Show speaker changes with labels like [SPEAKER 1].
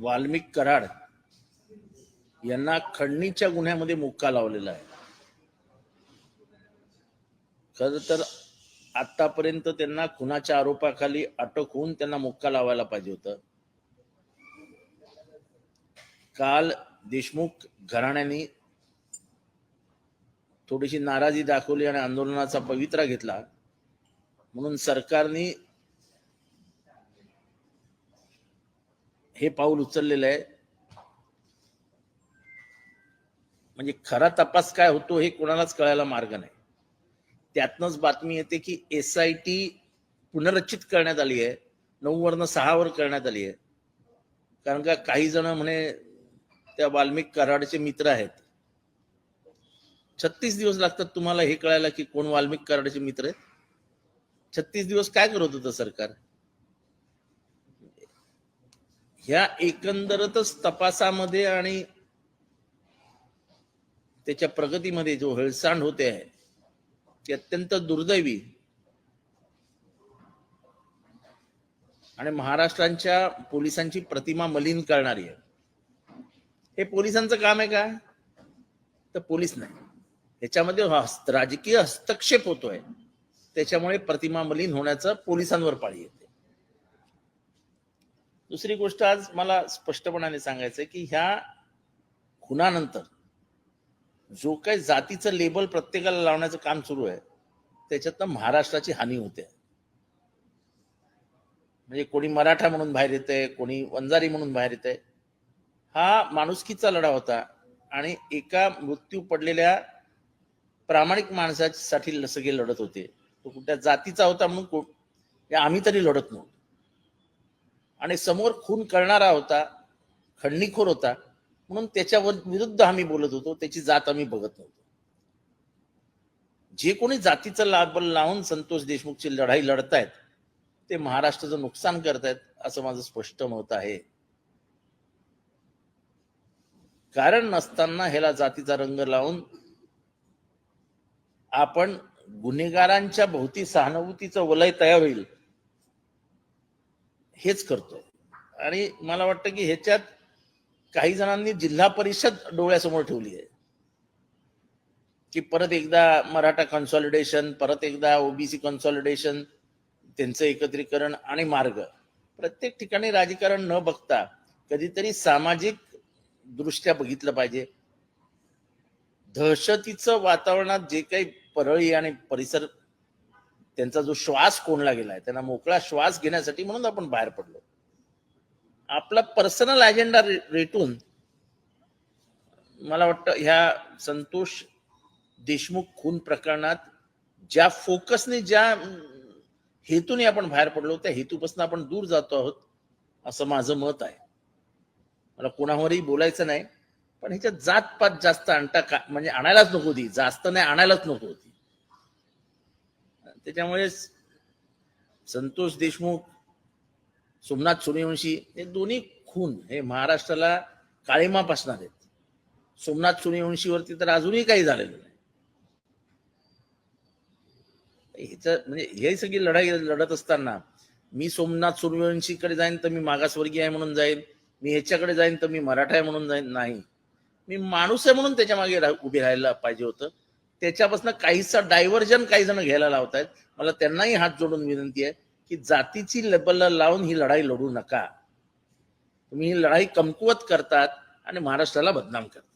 [SPEAKER 1] वाल्मिक कराड यांना खंडणीच्या गुन्ह्यामध्ये मुक्का लावलेला आहे. खर तर आतापर्यंत त्यांना खुनाच्या आरोपाखाली अटक होऊन त्यांना मुक्का लावायला पाहिजे होत. काल देशमुख घराण्याने थोडीशी नाराजी दाखवली आणि आंदोलनाचा पवित्रा घेतला. म्हणून सरकारने हे पाऊल उचललेलं आहे. म्हणजे खरा तपास काय होतो हे कोणालाच कळायला मार्ग नाही. त्यातनच बातमी येते की एस आय टी पुनर्रचित करण्यात आली आहे. नऊ वरनं सहावर करण्यात आली आहे. कारण का काही जण म्हणे त्या वाल्मिक कराडचे मित्र आहेत. छत्तीस दिवस लागतात तुम्हाला हे कळायला की कोण वाल्मिक कराडचे मित्र आहेत? छत्तीस दिवस काय करत होतं सरकार? ह्या एकंदरतच तपासामध्ये आणि त्याच्या प्रगतीमध्ये जो हेळसांड होते आहे ती अत्यंत दुर्दैवी. आणि महाराष्ट्रांच्या पोलिसांची प्रतिमा मलिन करणारी आहे. हे पोलिसांचं काम आहे का? तर पोलीस नाही. ह्याच्यामध्ये हस्त- राजकीय हस्तक्षेप होतोय. त्याच्यामुळे प्रतिमा मलिन होण्याचं पोलिसांवर पाळी येते. दुसरी गोष्ट आज मला स्पष्टपणाने सांगायचं आहे की ह्या खुनानंतर जो काही जातीचं लेबल प्रत्येकाला लावण्याचं काम सुरू आहे त्याच्यातनं महाराष्ट्राची हानी होते. म्हणजे कोणी मराठा म्हणून बाहेर येते कोणी वंजारी म्हणून बाहेर येते हा माणुसकीचा लढा होता आणि एका मृत्यू पडलेल्या प्रामाणिक माणसासाठी सगळे लढत होते. तो कुठल्या जातीचा होता म्हणून आम्ही तरी लढत नव्हतो. आणि समोर खून करणारा होता खंडणीखोर होता म्हणून त्याच्यावर विरुद्ध आम्ही बोलत होतो त्याची जात आम्ही बघत नव्हतो. जे कोणी जातीचं लाभ लावून संतोष देशमुखची लढाई लढतायत ते महाराष्ट्राचं नुकसान करतायत असं माझं स्पष्ट मत आहे. कारण नसताना ह्याला जातीचा रंग लावून आपण गुन्हेगारांच्या भोवती सहानुभूतीचं वलय तयार होईल हेच करतोय आणि मला वाटतं की ह्याच्यात काही जणांनी जिल्हा परिषद डोळ्यासमोर ठेवली आहे. की परत एकदा मराठा कन्सॉलिडेशन परत एकदा ओबीसी कन्सॉलिडेशन त्यांचं एकत्रीकरण आणि मार्ग. प्रत्येक ठिकाणी राजकारण न बघता कधीतरी सामाजिक दृष्ट्या बघितलं पाहिजे. दहशतीचं वातावरणात जे काही परळी आणि परिसर त्यांचा जो श्वास कोणला गेलाय त्यांना मोकळा श्वास घेण्यासाठी म्हणून आपण बाहेर पडलो. आपला पर्सनल अजेंडा रेटून मला वाटतं ह्या संतोष देशमुख खून प्रकरणात ज्या फोकसने ज्या हेतूने आपण बाहेर पडलो त्या हेतूपासून आपण दूर जातो आहोत असं माझं मत आहे. मला कोणावरही बोलायचं नाही पण ह्याच्यात जातपात जास्त आणता का म्हणजे आणायलाच नको होती जास्त नाही आणायलाच नको होती त्याच्यामुळे संतोष देशमुख सोमनाथ सूर्यवंशी हे दोन्ही खून हे महाराष्ट्राला काळीमा पासणार आहेत. सोमनाथ सूर्यवंशीवरती तर अजूनही काही झालेलं नाही. ह्याचं म्हणजे हे सगळी लढाई लढत असताना मी सोमनाथ सूर्यवंशीकडे जाईन तर मी मागासवर्गीय आहे म्हणून जाईन मी ह्याच्याकडे जाईन तर मी मराठा आहे म्हणून जाईन नाही. मी माणूस आहे म्हणून त्याच्यामागे उभे राहायला पाहिजे होतं. त्याच्यापासून काहीसा डायव्हर्जन काही जण घ्यायला लावतायत. मला त्यांनाही हात जोडून विनंती आहे की जातीची लेबल लावून ही लढाई लढू नका. तुम्ही ही लढाई कमकुवत करतात आणि महाराष्ट्राला बदनाम करतात.